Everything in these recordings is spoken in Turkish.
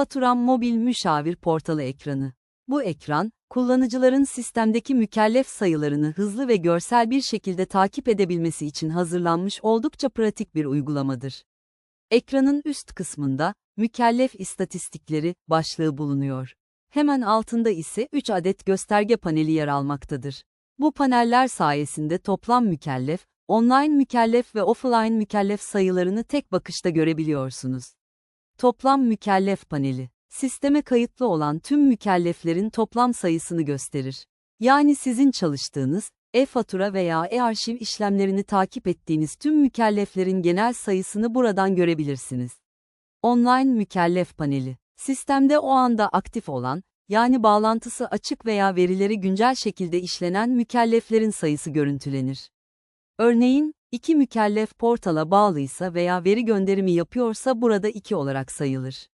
e-faturam mobil müşavir portalı ekranı. Bu ekran, kullanıcıların sistemdeki mükellef sayılarını hızlı ve görsel bir şekilde takip edebilmesi için hazırlanmış oldukça pratik bir uygulamadır. Ekranın üst kısmında, mükellef istatistikleri başlığı bulunuyor. Hemen altında ise 3 adet gösterge paneli yer almaktadır. Bu paneller sayesinde toplam mükellef, online mükellef ve offline mükellef sayılarını tek bakışta görebiliyorsunuz. Toplam mükellef paneli, sisteme kayıtlı olan tüm mükelleflerin toplam sayısını gösterir. Yani sizin çalıştığınız, e-fatura veya e-arşiv işlemlerini takip ettiğiniz tüm mükelleflerin genel sayısını buradan görebilirsiniz. Online mükellef paneli, sistemde o anda aktif olan, yani bağlantısı açık veya verileri güncel şekilde işlenen mükelleflerin sayısı görüntülenir. Örneğin, iki mükellef portala bağlıysa veya veri gönderimi yapıyorsa burada 2 olarak sayılır.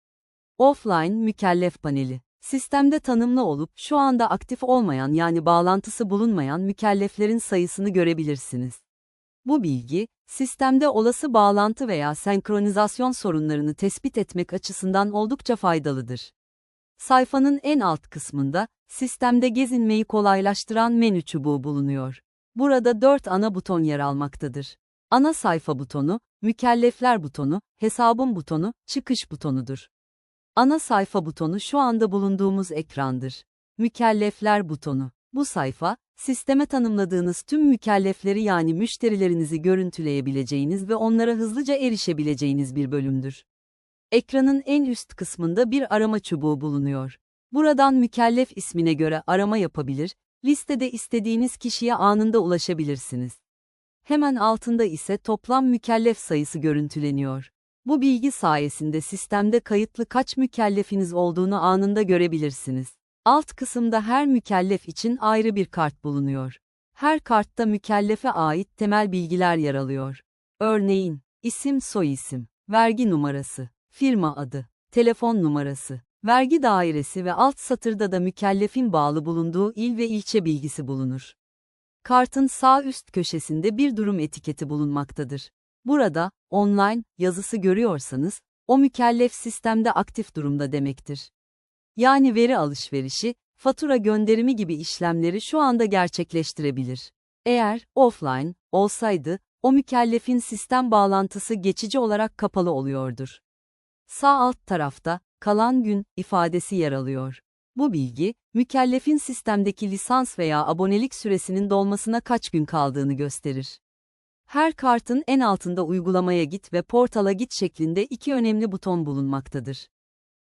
Offline mükellef paneli. Sistemde tanımlı olup şu anda aktif olmayan yani bağlantısı bulunmayan mükelleflerin sayısını görebilirsiniz. Bu bilgi, sistemde olası bağlantı veya senkronizasyon sorunlarını tespit etmek açısından oldukça faydalıdır. Sayfanın en alt kısmında, sistemde gezinmeyi kolaylaştıran menü çubuğu bulunuyor. Burada dört ana buton yer almaktadır. Ana sayfa butonu, mükellefler butonu, hesabım butonu, çıkış butonudur. Ana sayfa butonu şu anda bulunduğumuz ekrandır. Mükellefler butonu. Bu sayfa, sisteme tanımladığınız tüm mükellefleri yani müşterilerinizi görüntüleyebileceğiniz ve onlara hızlıca erişebileceğiniz bir bölümdür. Ekranın en üst kısmında bir arama çubuğu bulunuyor. Buradan mükellef ismine göre arama yapabilir, listede istediğiniz kişiye anında ulaşabilirsiniz. Hemen altında ise toplam mükellef sayısı görüntüleniyor. Bu bilgi sayesinde sistemde kayıtlı kaç mükellefiniz olduğunu anında görebilirsiniz. Alt kısımda her mükellef için ayrı bir kart bulunuyor. Her kartta mükellefe ait temel bilgiler yer alıyor. Örneğin, isim soyisim, vergi numarası, firma adı, telefon numarası, vergi dairesi ve alt satırda da mükellefin bağlı bulunduğu il ve ilçe bilgisi bulunur. Kartın sağ üst köşesinde bir durum etiketi bulunmaktadır. Burada, online, yazısı görüyorsanız, o mükellef sistemde aktif durumda demektir. Yani veri alışverişi, fatura gönderimi gibi işlemleri şu anda gerçekleştirebilir. Eğer, offline, olsaydı, o mükellefin sistem bağlantısı geçici olarak kapalı oluyordur. Sağ alt tarafta, kalan gün, ifadesi yer alıyor. Bu bilgi, mükellefin sistemdeki lisans veya abonelik süresinin dolmasına kaç gün kaldığını gösterir. Her kartın en altında uygulamaya git ve portala git şeklinde iki önemli buton bulunmaktadır.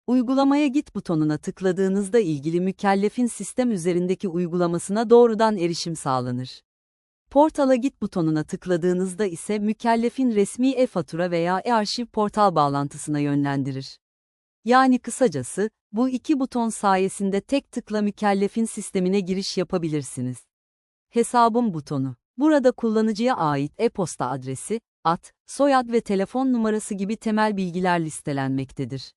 Uygulamaya git butonuna tıkladığınızda ilgili mükellefin sistem üzerindeki uygulamasına doğrudan erişim sağlanır. Portala git butonuna tıkladığınızda ise mükellefin resmi e-fatura veya e-arşiv portal bağlantısına yönlendirir. Yani kısacası, bu iki buton sayesinde tek tıkla mükellefin sistemine giriş yapabilirsiniz. Hesabım butonu. Burada kullanıcıya ait e-posta adresi, ad, soyad ve telefon numarası gibi temel bilgiler listelenmektedir.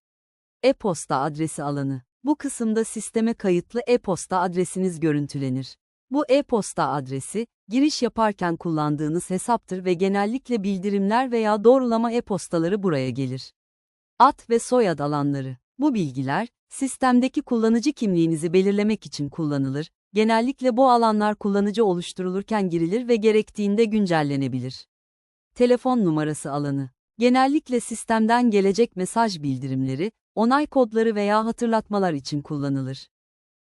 E-posta adresi alanı. Bu kısımda sisteme kayıtlı e-posta adresiniz görüntülenir. Bu e-posta adresi, giriş yaparken kullandığınız hesaptır ve genellikle bildirimler veya doğrulama e-postaları buraya gelir. Ad ve soyad alanları. Bu bilgiler, sistemdeki kullanıcı kimliğinizi belirlemek için kullanılır. Genellikle bu alanlar kullanıcı oluşturulurken girilir ve gerektiğinde güncellenebilir. Telefon numarası alanı. Genellikle sistemden gelecek mesaj bildirimleri, onay kodları veya hatırlatmalar için kullanılır.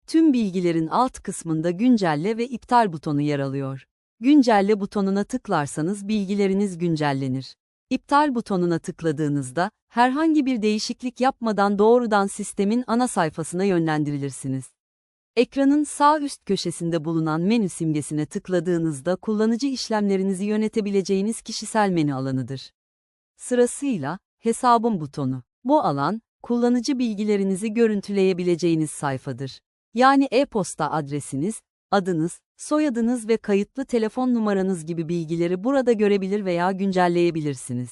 Tüm bilgilerin alt kısmında güncelle ve iptal butonu yer alıyor. Güncelle butonuna tıklarsanız bilgileriniz güncellenir. İptal butonuna tıkladığınızda, herhangi bir değişiklik yapmadan doğrudan sistemin ana sayfasına yönlendirilirsiniz. Ekranın sağ üst köşesinde bulunan menü simgesine tıkladığınızda kullanıcı işlemlerinizi yönetebileceğiniz kişisel menü alanıdır. Sırasıyla, hesabım butonu. Bu alan, kullanıcı bilgilerinizi görüntüleyebileceğiniz sayfadır. Yani e-posta adresiniz, adınız, soyadınız ve kayıtlı telefon numaranız gibi bilgileri burada görebilir veya güncelleyebilirsiniz.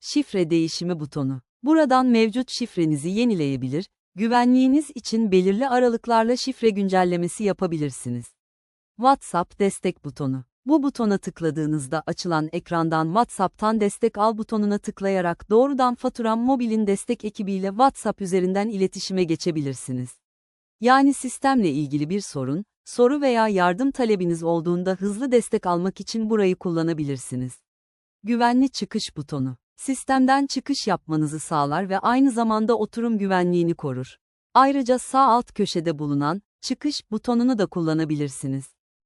Şifre değişimi butonu. Buradan mevcut şifrenizi yenileyebilir, güvenliğiniz için belirli aralıklarla şifre güncellemesi yapabilirsiniz. WhatsApp destek butonu. Bu butona tıkladığınızda açılan ekrandan WhatsApp'tan destek al butonuna tıklayarak doğrudan Faturam Mobil'in destek ekibiyle WhatsApp üzerinden iletişime geçebilirsiniz. Yani sistemle ilgili bir sorun, soru veya yardım talebiniz olduğunda hızlı destek almak için burayı kullanabilirsiniz. Güvenli çıkış butonu. Sistemden çıkış yapmanızı sağlar ve aynı zamanda oturum güvenliğini korur. Ayrıca sağ alt köşede bulunan çıkış butonunu da kullanabilirsiniz.